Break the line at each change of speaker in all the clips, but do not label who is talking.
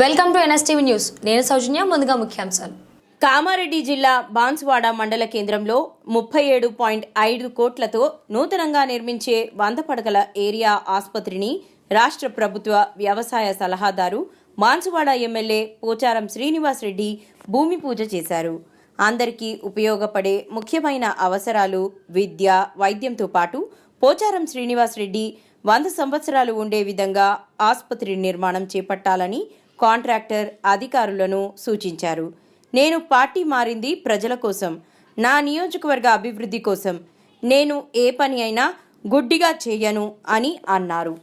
Welcome to NSTV news. నేను సౌజన్య ముందుగా ముఖ్యాంశాలు.
కామారెడ్డి జిల్లా బాన్స్వాడ మండల కేంద్రంలో ముప్పై ఏడు పాయింట్ ఐదు కోట్లతో నూతనంగా నిర్మించే వంద పడకల ఏరియా ఆసుపత్రిని రాష్ట్ర ప్రభుత్వ వ్యవసాయ సలహాదారు బాన్సువాడ ఎమ్మెల్యే పోచారం శ్రీనివాస్ రెడ్డి భూమి పూజ చేశారు. అందరికీ ఉపయోగపడే ముఖ్యమైన అవసరాలు విద్య వైద్యంతో పాటు పోచారం శ్రీనివాస్ రెడ్డి వంద సంవత్సరాలు ఉండే విధంగా ఆసుపత్రి నిర్మాణం చేపట్టాలని కాంట్రాక్టర్ అధికారులను సూచించారు. నేను పార్టీ మారింది ప్రజల కోసం నా నియోజకవర్గ అభివృద్ధి కోసం. నేను ఏ పని అయినా గుడ్డిగా చేయను అని అన్నారు.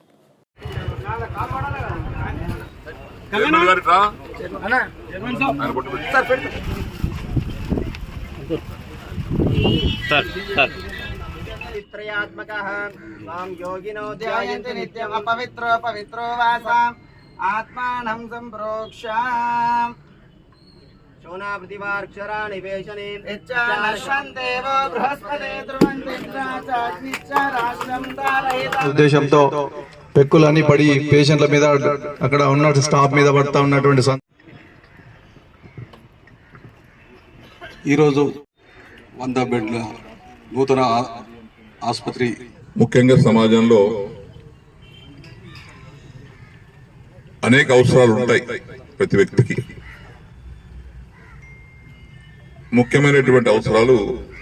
పవిత్రయాత్మక యోగినో ధ్యాయంతి నిత్యం అపవిత్రో పవిత్రో
వాసాం. त्वां योगिनो ध्यायन्ति नित्यम् अपवित्रो पवित्रो वासाम् आत्मानं सम्प्रोक्षाम् शोनापृथिवार्क्षराणि वेशने यच्चानर्षन्देवो बृहस्पते ध्रुवन्ति चाग्निश्च राष्ट्रं तारयिता
ఉద్దేశంతో పెక్కులన్నీ పడి పేషెంట్ల మీద అక్కడ ఉన్న స్టాఫ్ మీద పడతా ఉన్నటువంటి సం-
ఈరోజు వంద బెడ్ల నూతన ఆ- ఆసుపత్రి
ముఖ్యంగా సమాజంలో అనేక అవసరాలు ఉంటాయి ప్రతి వ్యక్తికి. ముఖ్యమైనటువంటి అవసరాలు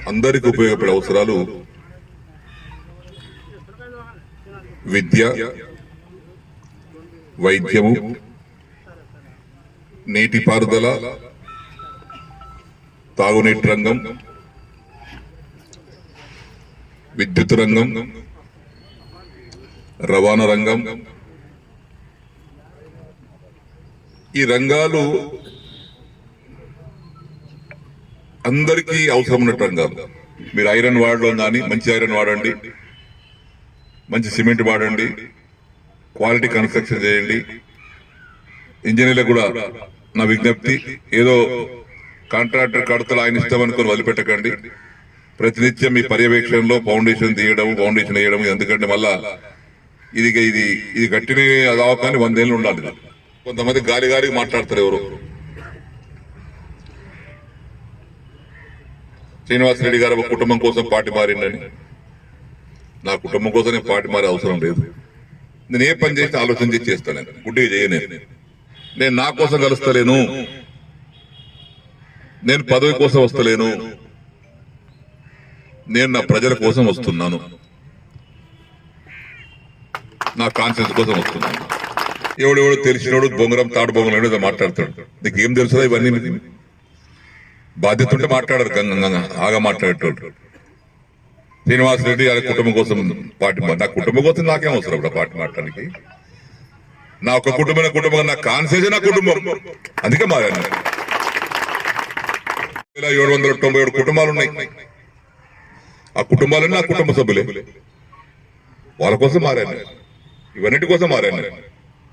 అందరికి ఉపయోగపడే అవసరాలు విద్య వైద్యము నీటిపారుదల తాగునీటి రంగం విద్యుత్ రంగం రవాణా రంగం ఈ రంగాలు అందరికీ అవసరం ఉన్నట్టు రంగాలు. మీరు ఐరన్ వాడడం కానీ మంచి ఐరన్ వాడండి. మంచి సిమెంట్ వాడండి. క్వాలిటీ కన్స్ట్రక్షన్ చేయండి. ఇంజనీర్లకు కూడా నా విజ్ఞప్తి ఏదో కాంట్రాక్టర్ కడతలు ఆయన ఇష్టం అనుకుని వదిలిపెట్టకండి. ప్రతినిత్యం మీ పర్యవేక్షణలో ఫౌండేషన్ తీయడం ఫౌండేషన్ వేయడం ఎందుకంటే మళ్ళా ఇది ఇది ఇది కట్టిన కానీ వందేళ్ళు ఉండాలి. కదా కొంతమంది గాలి గాలి మాట్లాడతారు ఎవరు? శ్రీనివాసరెడ్డి గారు ఒక కుటుంబం కోసం పార్టీ మారిండని నా కుటుంబం కోసం నేను పార్టీ మారే అవసరం లేదు. నేను ఏ పని చేస్తే ఆలోచన చేసి చేస్తాను. నేను గుడ్డిగా చేయను నేను. నా కోసం కలుస్తలేను. నేను పదవి కోసం వస్తలేను. నేను నా ప్రజల కోసం వస్తున్నాను. నా కాన్షియన్స్ కోసం వస్తున్నాను. ఎవడెవడో తెలిసినోడు బొంగరం తాడు బొంగరం ఏదో మాట్లాడతాడు. నీకు ఏం తెలుసురా ఇవన్నీ? బాధ్యత ఉంటే మాట్లాడారు ఆగా మాట్లాడేటోడు. శ్రీనివాస్ రెడ్డి గారి కుటుంబం కోసం పార్టీ నా కుటుంబం కోసం నాకేం అవసరం ఇప్పుడు పార్టీ మాట్లాడడానికి? నా ఒక కుటుంబం కుటుంబం నా కాన్షియస్ నా కుటుంబం. అందుకే మారాను ఏడు వందల తొంభై ఏడు కుటుంబాలు ఉన్నాయి. ఆ కుటుంబాలన్నీ నా కుటుంబ సభ్యులే. వాళ్ళ కోసం మారాను. ఇవన్నిటి కోసం మారాను.